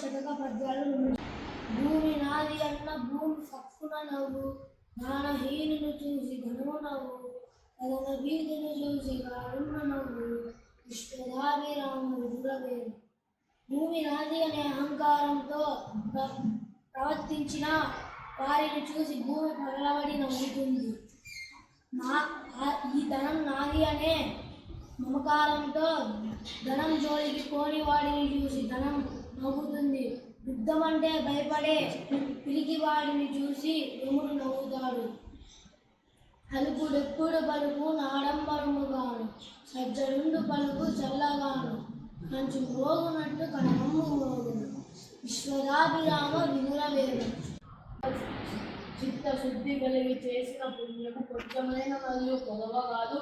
శతక పద్యాలు భూమి నాది అన్న భూమి సక్కున నవ్వు నానహీనును చూసి ధనువు నవ్వు కదన వీధిని చూసి కారుణ నవ్వు విశ్వదాభిరామ విదురవేరు భూమి నాది అనే అహంకారంతో ప్ర- ప్రవర్తించిన వారిని చూసి భూమి పగలబడి నవ్వుతుంది. నా ఈ ధనం నాది అనే మమకారంతో ధనం జోలికి పోని వాడిని చూసి ధనం నవ్వుతుంది. యుద్ధమంటే భయపడే పిరికి వాడిని చూసి యముడు నవ్వుతాడు. అలుపుడెప్పుడు పలుకు నాడంబరముగాను సజ్జనుండు పలుపు చల్లగాను కంచు మోగునట్టు కనమ్ము మోగును. విశ్వదాభిరామ వినురవేడు చిత్తశుద్ధి కలిగి చేసిన పుణ్యం కొంచెమైన మరియు పొదవ కాదు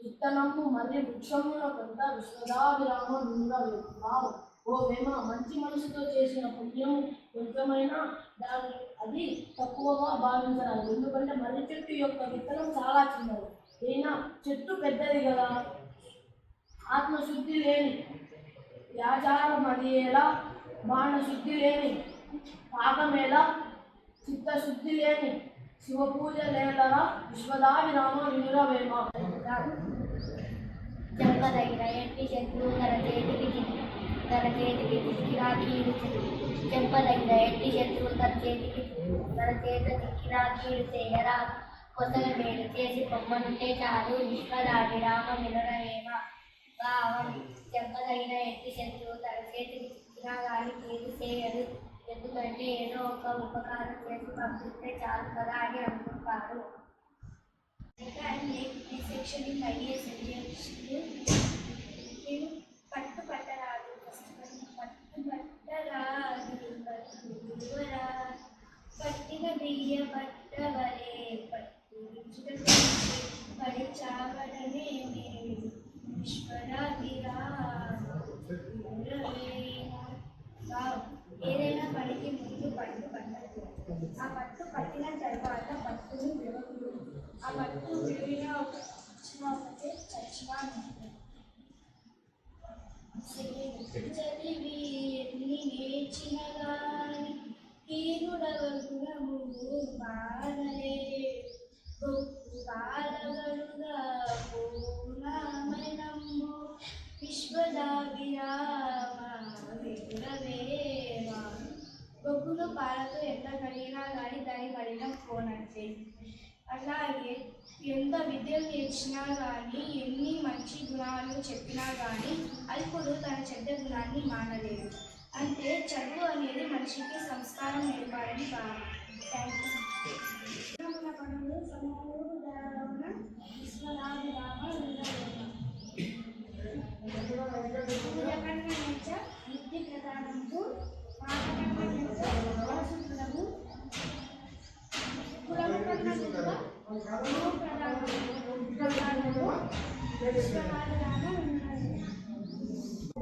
విత్తనము మరియు వృక్షముల కొంత విశ్వదాభిరామ వినురవేవు ఓ వేమ మంచి మనసుతో చేసిన పుణ్యం కొంచెమైనా దాని అది తక్కువగా భావించరాదు. ఎందుకంటే మర్రి చెట్టు యొక్క విత్తనం చాలా చిన్నది. అయినా చెట్టు పెద్దది కదా. ఆత్మశుద్ధి లేని వ్యాచారం అది ఎలా? బాణశుద్ధి లేని పాపమేలా చిత్తశుద్ధి లేని శివపూజ లేదరా విశ్వదావిరామ వినురవేమ? చెంపదగిన ఎంటి శత్రువు తన చేతికి చిక్కి తన చేతికి చిక్కినా చెంపదగిన ఎట్టి శత్రువు తన చేతికి తన చేత చిక్కినా చేయరా? కొత్తగా మేలు చేసి పొమ్మనుంటే చాలు. విశ్వదాడి రామ వినరవేమ భావం చెంపదగిన ఎట్టి శత్రువు తన చేతికి చిక్కినా కానీ కీడు చేయడు ఎందుకంటే ఏదో ఒక ఉపకారం చేసి పంపిస్తే చాలు కదా అని అనుకుంటారు. సెక్షన్ పట్టు పట్టరాదు పట్టిన బియ్య పట్టవలే పట్టు పడి చావడమే నేను ఏదైనా పడికి ముందు పట్టు పట్టదు ఆ పట్టు పట్టిన తర్వాత పట్టును విడవకూడదు ఆ పట్టు విడివిన ఒక చదివి ఎన్ని నేర్చిన గాని హీనుడగలుగుణము బాధలే గొప్పు బాధగలుగా పూర్ణమనము విశ్వదాభిరామ విగ్రవేమ బొగ్గులు పాలతో ఎంత కడిగినా కానీ దాని కడిగిన పోనట్టే అలాగే ఎంత విద్యలు నేర్చినా కానీ ఎన్ని మంచి గుణాలు చెప్పినా కానీ అల్పుడు తన చెడ్డ గుణాన్ని మానలేడు అంటే చదువు అనేది మనిషికి సంస్కారం నేర్పాలని భావన థ్యాంక్ యూ విశ్వదాభిరామ సూర్యకన్య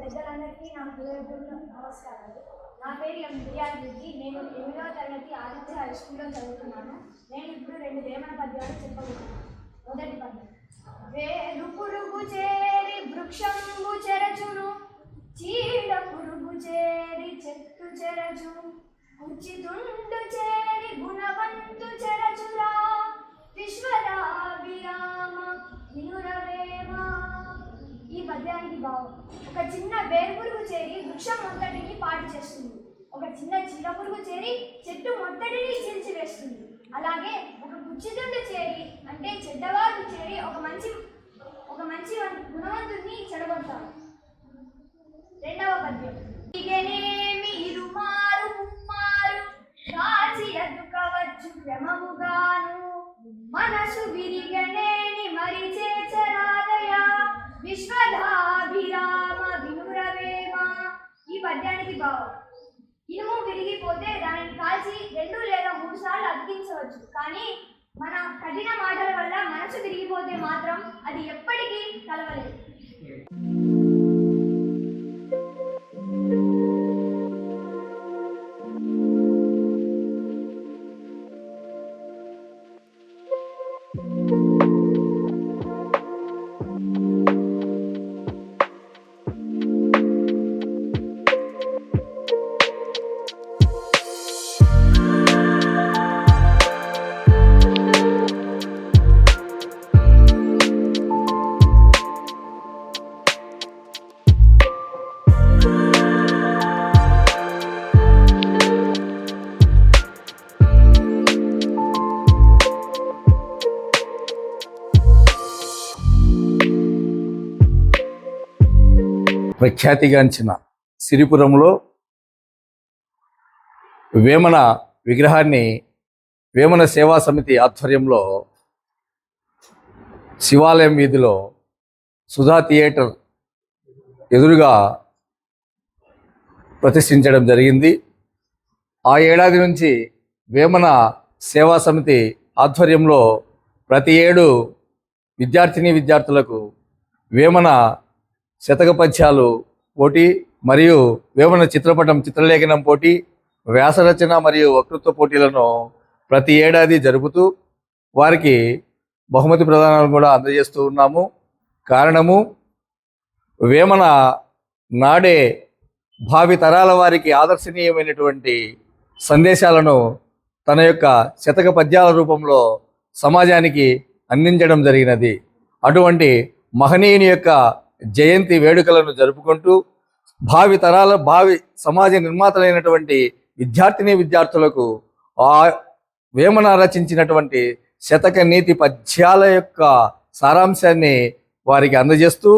పెద్దలందరికీ నా హృదయపూర్వక నమస్కారాలు. నా పేరు ఎం. విద్యార్థి నేను ఎనిమిదవ తరగతి ఆదిత్య హై స్కూల్లో చదువుతున్నాను. నేను ఇప్పుడు రెండు వేమన పద్యాలు చెప్పబోతున్నాను. మొదటి పద్యం. వేరు పురుగు చేరి వృక్షంబు చెరచును చీడ పురుగు చేరి చెట్టు చెరచు ఉచితుండు చేరి గుణవంతు చెరచురా. విశ్వదాభిరామ వినురవేమ ఈ పద్యానికి భావం ఒక చిన్న వేరుపురుగు చేరి వృక్షం మొత్తటిని పాటు చేస్తుంది. ఒక చిన్న చీడ పురుగు చేరి చెట్టు మొత్తటిని చీల్చివేస్తుంది. అలాగే ఒక కుచ్చితుండు చేరి అంటే చెడ్డవాడు చేరి ఒక మంచి ఒక మంచి గుణవంతుడిని చెడగొడతారు రెండవ పద్యం. ఇగనేమి శ్రమముగాను మనసు విరిగనేని మరి చేచరాదయా విశ్వధాభిరామ వినురవేమ. ఈ పద్యానికి భావం ఇనుము విరిగిపోతే దానిని కాల్చి రెండు లేదా మూడు సార్లు అతికించవచ్చు. కానీ మన కఠిన మాటల వల్ల మనసు విరిగిపోతే మాత్రం అది ఎప్పటికీ కలవలేదు. ప్రఖ్యాతిగాంచిన సిరిపురంలో వేమన విగ్రహాన్ని వేమన సేవా సమితి ఆధ్వర్యంలో శివాలయం వీధిలో సుధా థియేటర్ ఎదురుగా ప్రతిష్ఠించడం జరిగింది. ఆ ఏడాది నుంచి వేమన సేవా సమితి ఆధ్వర్యంలో ప్రతి ఏడు విద్యార్థిని విద్యార్థులకు వేమన శతక పద్యాలు పోటీ మరియు వేమన చిత్రపటం చిత్రలేఖనం పోటీ వ్యాసరచన మరియు వక్తృత్వ పోటీలను ప్రతి ఏడాది జరుపుతూ వారికి బహుమతి ప్రదానాలు కూడా అందజేస్తూ ఉన్నాము. కారణము వేమన నాడే భావి తరాల వారికి ఆదర్శనీయమైనటువంటి సందేశాలను తన యొక్క శతక పద్యాల రూపంలో సమాజానికి అందించడం జరిగినది. అటువంటి మహనీయుని యొక్క జయంతి వేడుకలను జరుపుకుంటూ భావి తరాల భావి సమాజ నిర్మాతలైనటువంటి విద్యార్థిని విద్యార్థులకు ఆ వేమన రచించినటువంటి శతక నీతి పద్యాల యొక్క సారాంశాన్ని వారికి అందజేస్తూ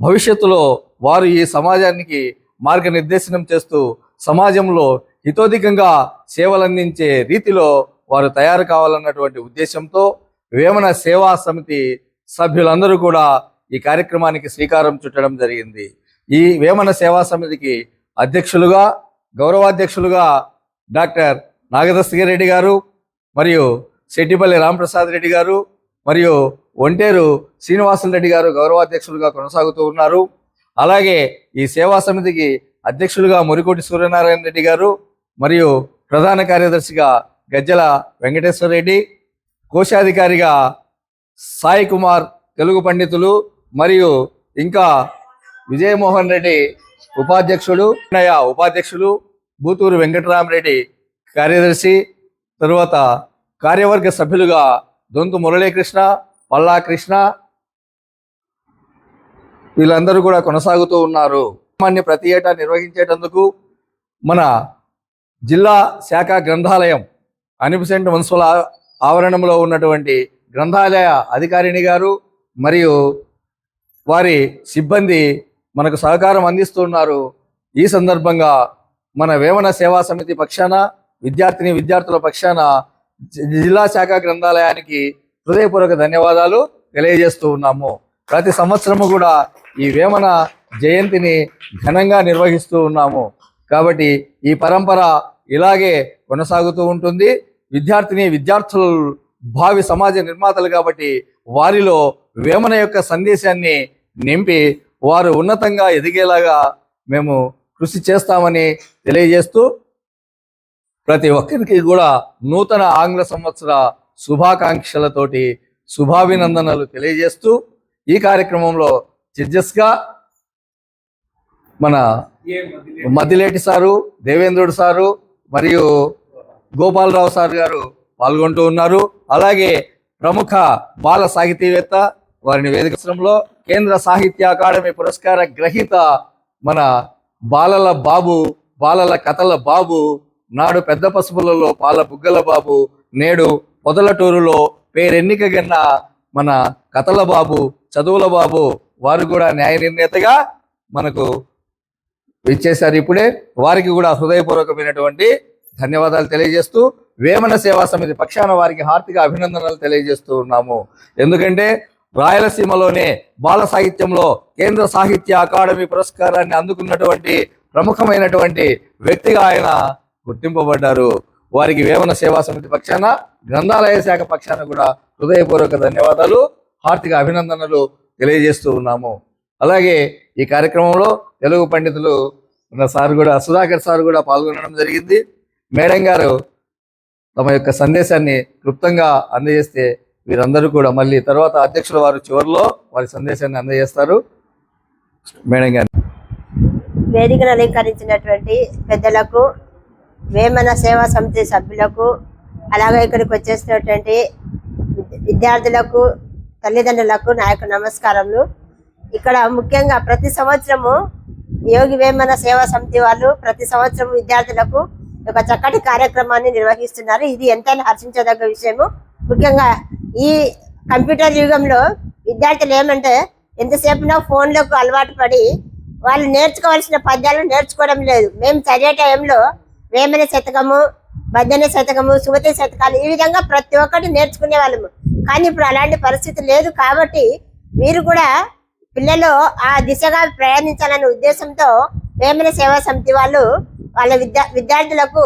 భవిష్యత్తులో వారు ఈ సమాజానికి మార్గనిర్దేశనం చేస్తూ సమాజంలో హితోధికంగా సేవలందించే రీతిలో వారు తయారు కావాలన్నటువంటి ఉద్దేశంతో వేమన సేవా సమితి సభ్యులందరూ కూడా ఈ కార్యక్రమానికి శ్రీకారం చుట్టడం జరిగింది. ఈ వేమన సేవా సమితికి అధ్యక్షులుగా గౌరవాధ్యక్షులుగా డాక్టర్ నాగదస్తగిరి రెడ్డి గారు మరియు శెట్టిపల్లి రామప్రసాద్ రెడ్డి గారు మరియు ఒంటేరు శ్రీనివాసులు రెడ్డి గారు గౌరవాధ్యక్షులుగా కొనసాగుతూ ఉన్నారు. అలాగే ఈ సేవా సమితికి అధ్యక్షులుగా మురికోటి సూర్యనారాయణ రెడ్డి గారు మరియు ప్రధాన కార్యదర్శిగా గజ్జల వెంకటేశ్వర రెడ్డి కోశాధికారిగా సాయి కుమార్ తెలుగు పండితులు మరియు ఇంకా విజయమోహన్ రెడ్డి ఉపాధ్యక్షుడు అన్నయ్య ఉపాధ్యక్షులు బూతూరు వెంకటరామరెడ్డి కార్యదర్శి తరువాత కార్యవర్గ సభ్యులుగా దొంతు మురళీకృష్ణ పల్లా కృష్ణ వీళ్ళందరూ కూడా కొనసాగుతూ ఉన్నారు. కార్యక్రమాన్ని ప్రతి ఏటా నిర్వహించేటందుకు మన జిల్లా శాఖ గ్రంథాలయం అనిపిసెంట్ మున్సిపల్ ఆవరణంలో ఉన్నటువంటి గ్రంథాలయ అధికారిణి గారు మరియు వారి సిబ్బంది మనకు సహకారం అందిస్తున్నారు. ఈ సందర్భంగా మన వేమన సేవా సమితి పక్షాన విద్యార్థిని విద్యార్థుల పక్షాన జి- జిల్లా శాఖ గ్రంథాలయానికి హృదయపూర్వక ధన్యవాదాలు తెలియజేస్తూ ఉన్నాము. ప్రతి సంవత్సరము కూడా ఈ వేమన జయంతిని ఘనంగా నిర్వహిస్తూ ఉన్నాము. కాబట్టి ఈ పరంపర ఇలాగే కొనసాగుతూ ఉంటుంది. విద్యార్థిని విద్యార్థులు భావి సమాజ నిర్మాతలు కాబట్టి వారిలో వేమన యొక్క సందేశాన్ని నింపి వారు ఉన్నతంగా ఎదిగేలాగా మేము కృషి చేస్తామని తెలియజేస్తూ ప్రతి ఒక్కరికి కూడా నూతన ఆంగ్ల సంవత్సర శుభాకాంక్షలతోటి శుభాభినందనలు తెలియజేస్తూ ఈ కార్యక్రమంలో జడ్జెస్గా మన మద్దిలేటి సారు దేవేంద్రుడు సారు మరియు గోపాలరావు సార్ గారు పాల్గొంటూ ఉన్నారు. అలాగే ప్రముఖ బాల సాహితీవేత్త వారిని వేదికలో కేంద్ర సాహిత్య అకాడమీ పురస్కార గ్రహీత మన బాలల బాబు బాలల కథల బాబు నాడు పెద్ద పసుపులలో పాల బుగ్గల బాబు నేడు పొదలటూరులో పేరెన్నిక గిన్న మన కథల బాబు చదువుల బాబు వారు కూడా న్యాయ నిర్ణేతగా మనకు ఇచ్చేశారు ఇప్పుడే. వారికి కూడా హృదయపూర్వకమైనటువంటి ధన్యవాదాలు తెలియజేస్తూ వేమన సేవా సమితి పక్షాన వారికి హార్దిక అభినందనలు తెలియజేస్తూ ఉన్నాము. ఎందుకంటే రాయలసీమలోనే బాల సాహిత్యంలో కేంద్ర సాహిత్య అకాడమీ పురస్కారాన్ని అందుకున్నటువంటి ప్రముఖమైనటువంటి వ్యక్తిగా ఆయన గుర్తింపబడ్డారు. వారికి వేమన సేవా సమితి పక్షాన గ్రంథాలయ శాఖ పక్షాన కూడా హృదయపూర్వక ధన్యవాదాలు హార్దిక అభినందనలు తెలియజేస్తూ ఉన్నాము. అలాగే ఈ కార్యక్రమంలో తెలుగు పండితులు ఉన్న సార్ కూడా సుధాకర్ సార్ కూడా పాల్గొనడం జరిగింది. మేడం గారు తమ యొక్క సందేశాన్ని క్లుప్తంగా అందజేస్తే వీరందరూ కూడా మళ్ళీ తర్వాత అధ్యక్షుల వారు చివరిలో వారి సందేశాన్ని అందజేస్తారు. మేడం గారు. వేదికను అలంకరించినటువంటి పెద్దలకు వేమన సేవా సమితి సభ్యులకు అలాగే ఇక్కడికి వచ్చేసినటువంటి విద్యార్థులకు తల్లిదండ్రులకు నా యొక్క నమస్కారములు. ఇక్కడ ముఖ్యంగా ప్రతి సంవత్సరము యోగి వేమన సేవా సమితి వాళ్ళు ప్రతి సంవత్సరం విద్యార్థులకు ఒక చక్కటి కార్యక్రమాన్ని నిర్వహిస్తున్నారు. ఇది ఎంతైనా హర్షించదగ్గ విషయము. ముఖ్యంగా ఈ కంప్యూటర్ యుగంలో విద్యార్థులు ఏమంటే ఎంతసేపునో ఫోన్లకు అలవాటు పడి వాళ్ళు నేర్చుకోవాల్సిన పద్యాలు నేర్చుకోవడం లేదు. మేము చదివే టైంలో వేమన శతకము భజన శతకము సుమతి శతకాలు ఈ విధంగా ప్రతి ఒక్కటి నేర్చుకునే వాళ్ళము. కానీ ఇప్పుడు అలాంటి పరిస్థితి లేదు కాబట్టి మీరు కూడా పిల్లలు ఆ దిశగా ప్రయాణించాలనే ఉద్దేశంతో వేమన సేవా సమితి వాళ్ళు వాళ్ళ విద్యా విద్యార్థులకు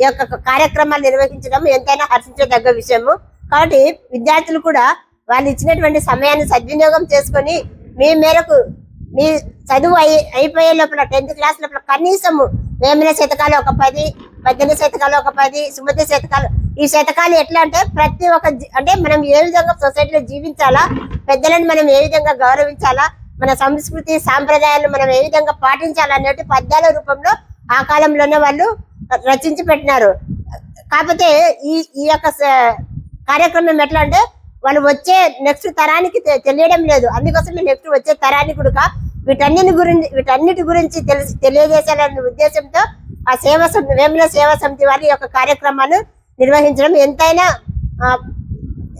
ఈ యొక్క కార్యక్రమాలు నిర్వహించడం ఎంతైనా హర్షించదగ్గ విషయము. కాబట్టి విద్యార్థులు కూడా వాళ్ళు ఇచ్చినటువంటి సమయాన్ని సద్వినియోగం చేసుకొని మీ మేరకు మీ చదువు అయి అయిపోయే లోపల టెన్త్ క్లాస్ లోపల కనీసము వేమిన శతకాలు ఒక పది పద్దెనిమిది శతకాలు ఒక పది సుమతి శతకాలు. ఈ శతకాలు ఎట్లా అంటే ప్రతి ఒక్క జీ- అంటే మనం ఏ విధంగా సొసైటీలో జీవించాలా పెద్దలను మనం ఏ విధంగా గౌరవించాలా మన సంస్కృతి సాంప్రదాయాలను మనం ఏ విధంగా పాటించాలా అనేటి పద్యాల రూపంలో ఆ కాలంలోనే వాళ్ళు రచించి పెట్టినారు. కాకపోతే ఈ ఈ యొక్క స- కార్యక్రమం ఎట్లా అంటే వాళ్ళు వచ్చే నెక్స్ట్ తరానికి తెలియడం లేదు. అందుకోసం నెక్స్ట్ వచ్చే తరానికి కూడా వీటన్నిటి గురించి వీటన్నిటి గురించి తెలిసి తెలియజేశాలనే ఉద్దేశంతో ఆ సేవా సమితి వేముల సేవా సమితి వారి యొక్క కార్యక్రమాలు నిర్వహించడం ఎంతైనా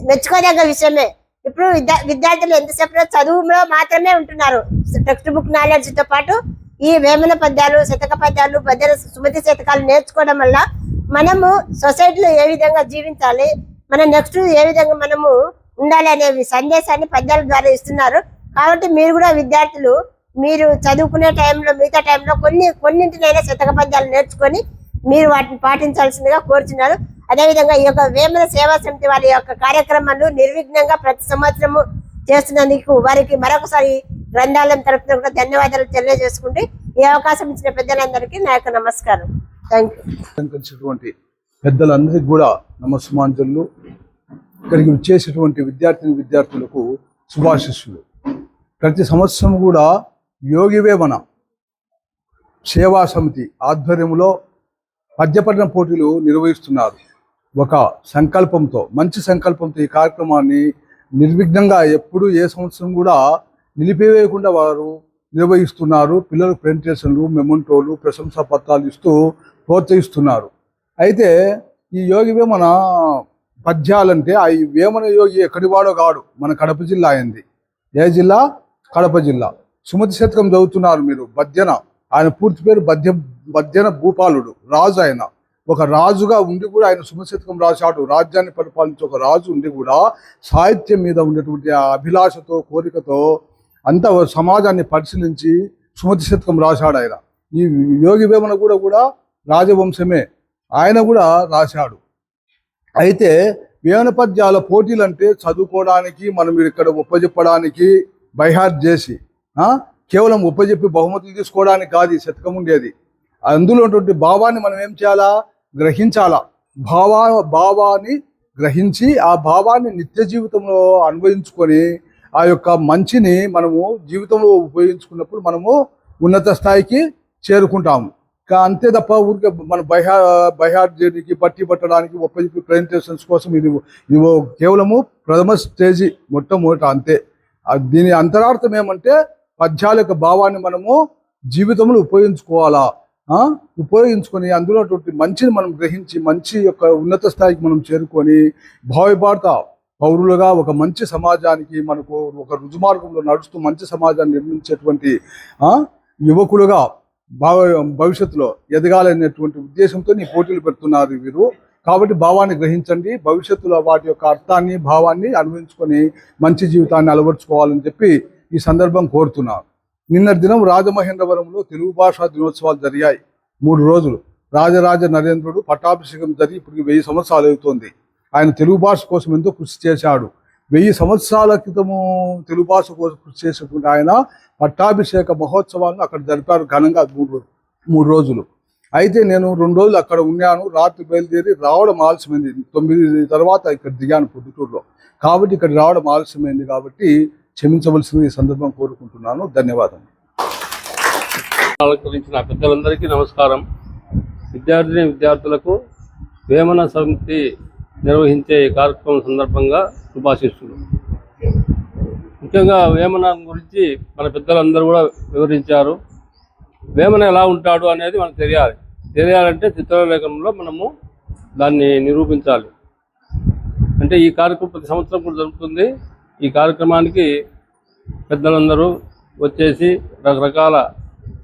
మెచ్చుకోదగ్గ విషయమే. ఇప్పుడు విద్యా విద్యార్థులు ఎంతసేపు చదువులో మాత్రమే ఉంటున్నారు. టెక్స్ట్ బుక్ నాలెడ్జ్తో పాటు ఈ వేమన పద్యాలు శతక పద్యాలు భజన సుమతి శతకాలు నేర్చుకోవడం వల్ల మనము సొసైటీలో ఏ విధంగా జీవించాలి మన నెక్స్ట్ ఏ విధంగా మనము ఉండాలి అనే సందేశాన్ని పద్యాల ద్వారా ఇస్తున్నారు. కాబట్టి మీరు కూడా విద్యార్థులు మీరు చదువుకునే టైంలో మిగతా టైంలో కొన్ని కొన్నింటినైనా శతక పద్యాలు నేర్చుకొని మీరు వాటిని పాటించాల్సిందిగా కోరుచున్నారు. అదేవిధంగా ఈ యొక్క వేమన సేవా సమితి వారి యొక్క కార్యక్రమాలు నిర్విఘ్నంగా ప్రతి సంవత్సరము చేస్తున్నందుకు వారికి మరొకసారి గ్రంథాలయం తరఫున కూడా ధన్యవాదాలు తెలియజేసుకుంటే ఈ అవకాశం ఇచ్చిన పెద్దలందరికీ నా యొక్క నమస్కారం. థ్యాంక్ యూ పెద్దలందరికీ కూడా నమస్సుమాంజలు. ఇక్కడికి వచ్చేసేటువంటి విద్యార్థిని విద్యార్థులకు శుభాశిస్సులు. ప్రతి సంవత్సరం కూడా యోగివేమన సేవా సమితి ఆధ్వర్యంలో పద్యపఠన పోటీలు నిర్వహిస్తున్నారు. ఒక సంకల్పంతో మంచి సంకల్పంతో ఈ కార్యక్రమాన్ని నిర్విఘ్నంగా ఎప్పుడు ఏ సంవత్సరం కూడా నిలిపివేయకుండా వారు నిర్వహిస్తున్నారు. పిల్లలకు ప్రెజెంటేషన్లు మెమంటోలు ప్రశంసా పత్రాలు ఇస్తూ ప్రోత్సహిస్తున్నారు. అయితే ఈ యోగి వేమన పద్యాలంటే ఆ ఈ వేమన యోగి ఎక్కడివాడో కాడు. మన కడప జిల్లా అయింది. ఏ జిల్లా? కడప జిల్లా. సుమతి శతకం చదువుతున్నారు మీరు. బద్యన ఆయన పూర్తి పేరు బద్య బద్యన భూపాలుడు. రాజు ఆయన. ఒక రాజుగా ఉండి కూడా ఆయన సుమతి శతకం రాశాడు. రాజ్యాన్ని పరిపాలించే ఒక రాజు ఉండి కూడా సాహిత్యం మీద ఉండేటువంటి ఆ అభిలాషతో కోరికతో అంత సమాజాన్ని పరిశీలించి సుమతి శతకం రాశాడు ఆయన. ఈ యోగి వేమన కూడా కూడా రాజవంశమే. ఆయన కూడా రాశాడు. అయితే వేమన పద్యాల పోటీలు అంటే చదువుకోవడానికి మనం ఇక్కడ ఉపజెప్పడానికి బైహార్ చేసి కేవలం ఉపజెప్పి బహుమతులు తీసుకోవడానికి కాదు శతకం ఉండేది. అందులో ఉన్నటువంటి భావాన్ని మనం ఏం చేయాలా? గ్రహించాలా? భావా భావాన్ని గ్రహించి ఆ భావాన్ని నిత్య జీవితంలో అన్వయించుకొని ఆ యొక్క మంచిని మనము జీవితంలో ఉపయోగించుకున్నప్పుడు మనము ఉన్నత స్థాయికి చేరుకుంటాము. అంతే తప్ప ఊరికే మన బైహా బైహార్ట్ చేయడానికి పట్టి పట్టడానికి ఒప్పజెప్పి ప్రజెంటేషన్స్ కోసం ఇది ఇది కేవలము ప్రథమ స్టేజీ మొట్టమొదట అంతే. దీని అంతరార్థం ఏమంటే పద్యాల యొక్క భావాన్ని మనము జీవితంలో ఉపయోగించుకోవాలా? ఉపయోగించుకొని అందులో మంచిని మనం గ్రహించి మంచి యొక్క ఉన్నత స్థాయికి మనం చేరుకొని భావిభారత పౌరులుగా ఒక మంచి సమాజానికి మనకు ఒక రుజుమార్గంలో నడుస్తూ మంచి సమాజాన్ని నిర్మించేటువంటి యువకులుగా భావ భవిష్యత్తులో ఎదగాలనేటువంటి ఉద్దేశంతో నీ పోటీలు పెడుతున్నారు వీరు. కాబట్టి భావాన్ని గ్రహించండి. భవిష్యత్తులో వాటి యొక్క అర్థాన్ని భావాన్ని అనుభవించుకొని మంచి జీవితాన్ని అలవర్చుకోవాలని చెప్పి ఈ సందర్భం కోరుతున్నారు నిన్నటి దినం రాజమహేంద్రవరంలో తెలుగు భాషా దినోత్సవాలు జరిగాయి. మూడు రోజులు. రాజరాజ నరేంద్రుడు పట్టాభిషేకం జరిగి ఇప్పటికి వెయ్యి సంవత్సరాలు అవుతోంది. ఆయన తెలుగు భాష కోసం ఎంతో కృషి చేశాడు. వెయ్యి సంవత్సరాల క్రితము తెలుగు భాష కోసం కృషి చేసినటువంటి ఆయన పట్టాభిషేక మహోత్సవాన్ని అక్కడ జరిపారు ఘనంగా మూడు మూడు రోజులు. అయితే నేను రెండు రోజులు అక్కడ ఉన్నాను రాత్రి బయలుదేరి రావడం ఆలస్యమైంది. తొమ్మిది తర్వాత ఇక్కడ దిగాను పొద్దుటూరులో. కాబట్టి ఇక్కడ రావడం ఆలస్యమైంది కాబట్టి క్షమించవలసింది ఈ సందర్భం కోరుకుంటున్నాను. ధన్యవాదం అలంకరించిన పెద్దలందరికీ నమస్కారం. విద్యార్థిని విద్యార్థులకు వేమన సమితి నిర్వహించే ఈ కార్యక్రమం సందర్భంగా శుభాశిస్తులు ముఖ్యంగా వేమన గురించి మన పెద్దలందరూ కూడా వివరించారు. వేమన ఎలా ఉంటాడు అనేది మనకు తెలియాలి. తెలియాలంటే చిత్రలేఖనంలో మనము దాన్ని నిరూపించాలి. అంటే ఈ కార్యక్రమం ప్రతి సంవత్సరం కూడా జరుగుతుంది. ఈ కార్యక్రమానికి పెద్దలందరూ వచ్చేసి రకరకాల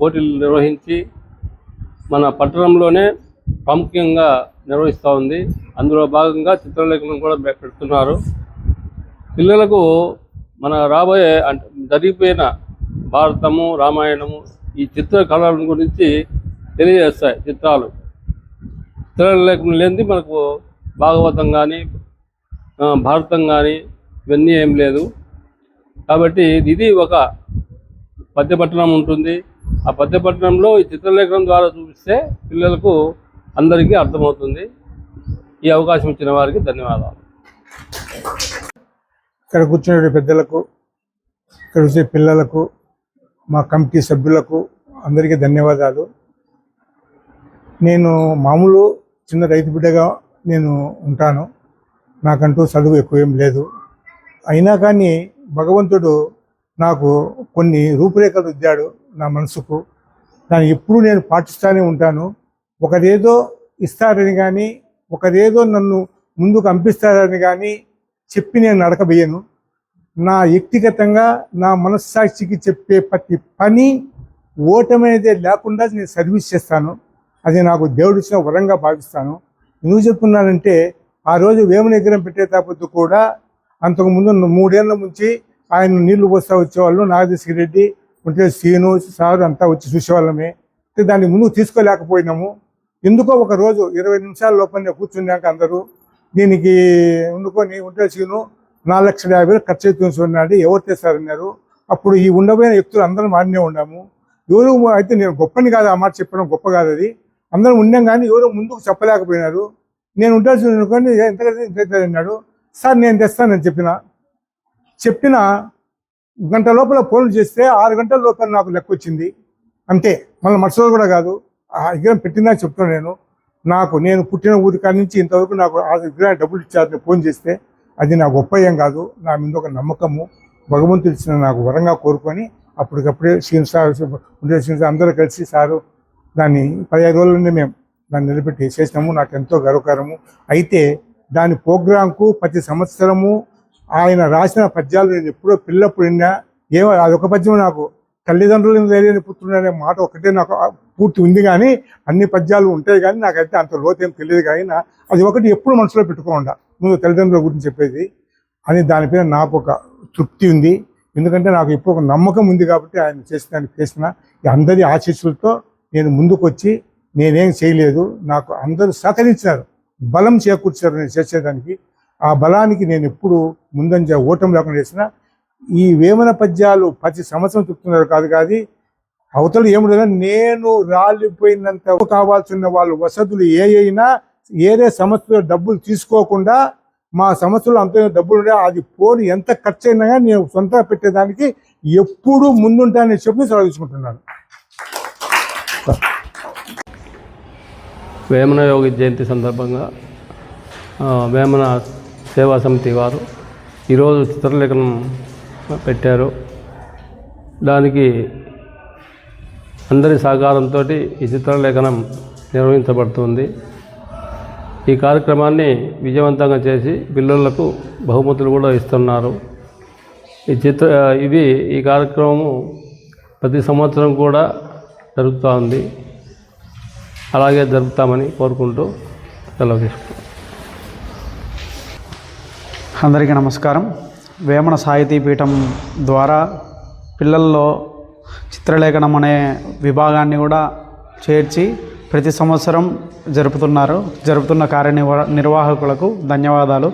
పోటీలు నిర్వహించి మన పట్టణంలోనే ప్రాముఖ్యంగా నిర్వహిస్తూ ఉంది. అందులో భాగంగా చిత్రలేఖనం కూడా పెడుతున్నారు. పిల్లలకు మన రాబోయే అంటే జరిగిపోయిన భారతము రామాయణము ఈ చిత్రకళల గురించి తెలియజేస్తాయి చిత్రాలు. చిత్రలేఖనం లేనిది మనకు భాగవతం కానీ భారతం కానీ ఇవన్నీ ఏం లేదు. కాబట్టి ఇది ఒక పద్యపట్టణం ఉంటుంది. ఆ పద్యపట్టణంలో ఈ చిత్రలేఖనం ద్వారా చూపిస్తే పిల్లలకు అందరికీ అర్థమవుతుంది. ఈ అవకాశం ఇచ్చిన వారికి ధన్యవాదాలు. ఇక్కడ కూర్చునే పెద్దలకు ఇక్కడ వచ్చే పిల్లలకు మా కమిటీ సభ్యులకు అందరికీ ధన్యవాదాలు. నేను మామూలు చిన్న రైతు బిడ్డగా నేను ఉంటాను. నాకంటూ చదువు ఎక్కువ ఏం లేదు. అయినా కానీ భగవంతుడు నాకు కొన్ని రూపురేఖలు ఇద్దాడు నా మనసుకు. దాన్ని ఎప్పుడూ నేను పాటిస్తూనే ఉంటాను. ఒకరేదో ఇస్తారని కానీ ఒకరేదో నన్ను ముందుకు పంపిస్తారని కానీ చెప్పి నేను నడకబోయాను. నా వ్యక్తిగతంగా నా మనస్సాక్షికి చెప్పే ప్రతి పని ఓటమనేదే లేకుండా నేను సర్వీస్ చేస్తాను. అది నాకు దేవుడు ఇచ్చిన వరంగా భావిస్తాను. ఎందుకు చెప్తున్నానంటే ఆ రోజు వేమన ఎగ్రం పెట్టేటప్పుడు కూడా అంతకుముందు మూడేళ్ళ నుంచి ఆయన నీళ్ళు పోస్తా వచ్చేవాళ్ళు నాగదీశ్వర రెడ్డి ఉంటే సీను సారు అంతా వచ్చి చూసేవాళ్ళమే. దాన్ని ముందుకు తీసుకోలేకపోయినాము. ఎందుకో ఒక రోజు ఇరవై నిమిషాల లోపలనే కూర్చున్నాక అందరూ దీనికి వండుకొని ఉంటే సీను నాలుగు లక్షల యాభై వేలు ఖర్చు అవుతుంది ఎవరు తెస్తారన్నారు అప్పుడు ఈ ఉండబోయిన వ్యక్తులు అందరం ఆడనే ఉన్నాము ఎవరు అయితే నేను గొప్పని కాదు ఆ మాట చెప్పడం గొప్ప కాదు అది. అందరం ఉండం కానీ ఎవరు ముందుకు చెప్పలేకపోయినారు. నేను ఉండాల్సి అనుకోండి ఎంత కడితే ఇంత అన్నాడు. సార్ నేను తెస్తానని చెప్పిన. చెప్పిన గంట లోపల ఫోన్లు చేస్తే ఆరు గంటల లోపల నాకు లెక్క వచ్చింది. అంతే. మళ్ళీ మరుసటి కూడా కాదు. ఆ విగ్రహం పెట్టిందని చెప్తాను నేను. నాకు నేను పుట్టిన ఊరి కాడి నుంచి ఇంతవరకు నాకు ఆ దగ్గర డబ్బులు ఇచ్చారని ఫోన్ చేస్తే అది నా గొప్ప ఏం కాదు నా మీద ఒక నమ్మకము. భగవంతుడు ఇచ్చిన నాకు వరంగా కోరుకొని అప్పటికప్పుడే శ్రీని సార్ ఉండే శ్రీని సార్ అందరూ కలిసి సారు దాన్ని పదిహేను రోజుల నుండి మేము దాన్ని నిలబెట్టి చేసినాము. నాకు ఎంతో గర్వకారము. అయితే దాని ప్రోగ్రాంకు ప్రతి సంవత్సరము ఆయన రాసిన పద్యాలు నేను ఎప్పుడో పిల్లప్పుడు విన్నా. ఏమో అదొక పద్యం నాకు. తల్లిదండ్రులను తెలియని పుత్రుడు అనే మాట ఒకటే నాకు పూర్తి ఉంది కానీ అన్ని పద్యాలు ఉంటాయి కానీ నాకైతే అంత లోతేం తెలియదు కానీ అది ఒకటి ఎప్పుడు మనసులో పెట్టుకోకుండా. ముందు తల్లిదండ్రుల గురించి చెప్పేది. అని దానిపైన నాకు ఒక తృప్తి ఉంది. ఎందుకంటే నాకు ఇప్పుడు ఒక నమ్మకం ఉంది కాబట్టి ఆయన చేసిన దానికి చేసిన అందరి ఆశీస్సులతో నేను ముందుకు వచ్చి నేనేం చేయలేదు. నాకు అందరూ సహకరించారు బలం చేకూర్చారు నేను చేసేదానికి. ఆ బలానికి నేను ఎప్పుడు ముందంజ ఓటమి లేకుండా చేసిన ఈ వేమన పద్యాలు ప్రతి సంవత్సరం చెప్తున్నారు కాదు కాదు. అవతలు ఏముండదు నేను రాలిపోయినంత కావాల్సిన వాళ్ళు వసతులు ఏ అయినా ఏదే సంస్థలో డబ్బులు తీసుకోకుండా మా సంస్థలో అంత డబ్బులు ఉండే అది పోను ఎంత ఖర్చు అయినా కానీ నేను సొంత పెట్టేదానికి ఎప్పుడూ ముందుంటానని చెప్పి సెలవించుకుంటున్నాను వేమన యోగి జయంతి సందర్భంగా వేమన సేవా సమితి వారు ఈరోజు చిత్రలేఖనం పెట్టారు. దానికి అందరి సహకారంతో ఈ చిత్రలేఖనం నిర్వహించబడుతుంది. ఈ కార్యక్రమాన్ని విజయవంతంగా చేసి పిల్లలకు బహుమతులు కూడా ఇస్తున్నారు. ఈ చిత్ర ఇది ఈ కార్యక్రమము ప్రతి సంవత్సరం కూడా జరుగుతూ ఉంది. అలాగే జరుపుతామని కోరుకుంటూ సెలవు తీసుకుంటాం అందరికీ నమస్కారం. వేమన సాహితీ పీఠం ద్వారా పిల్లల్లో చిత్రలేఖనం అనే విభాగాన్ని కూడా చేర్చి ప్రతి సంవత్సరం జరుపుతున్నారు. జరుపుతున్న కార్యనిర్వా నిర్వాహకులకు ధన్యవాదాలు.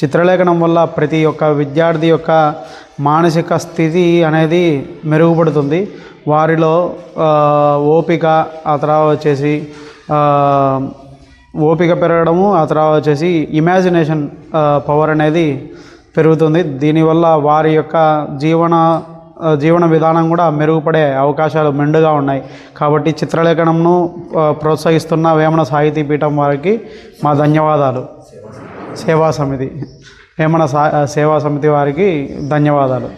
చిత్రలేఖనం వల్ల ప్రతి ఒక్క విద్యార్థి యొక్క మానసిక స్థితి అనేది మెరుగుపడుతుంది. వారిలో ఓపిక ఆ తర్వాత వచ్చేసి ఓపిక పెరగడము ఆ తర్వాత వచ్చేసి ఇమాజినేషన్ పవర్ అనేది పెరుగుతుంది. దీనివల్ల వారి యొక్క జీవన జీవన విధానం కూడా మెరుగుపడే అవకాశాలు మెండుగా ఉన్నాయి. కాబట్టి చిత్రలేఖనంను ప్రోత్సహిస్తున్న వేమన సాహితీ పీఠం వారికి మా ధన్యవాదాలు. సేవా సమితి. వేమన సా సేవా సమితి వారికి ధన్యవాదాలు.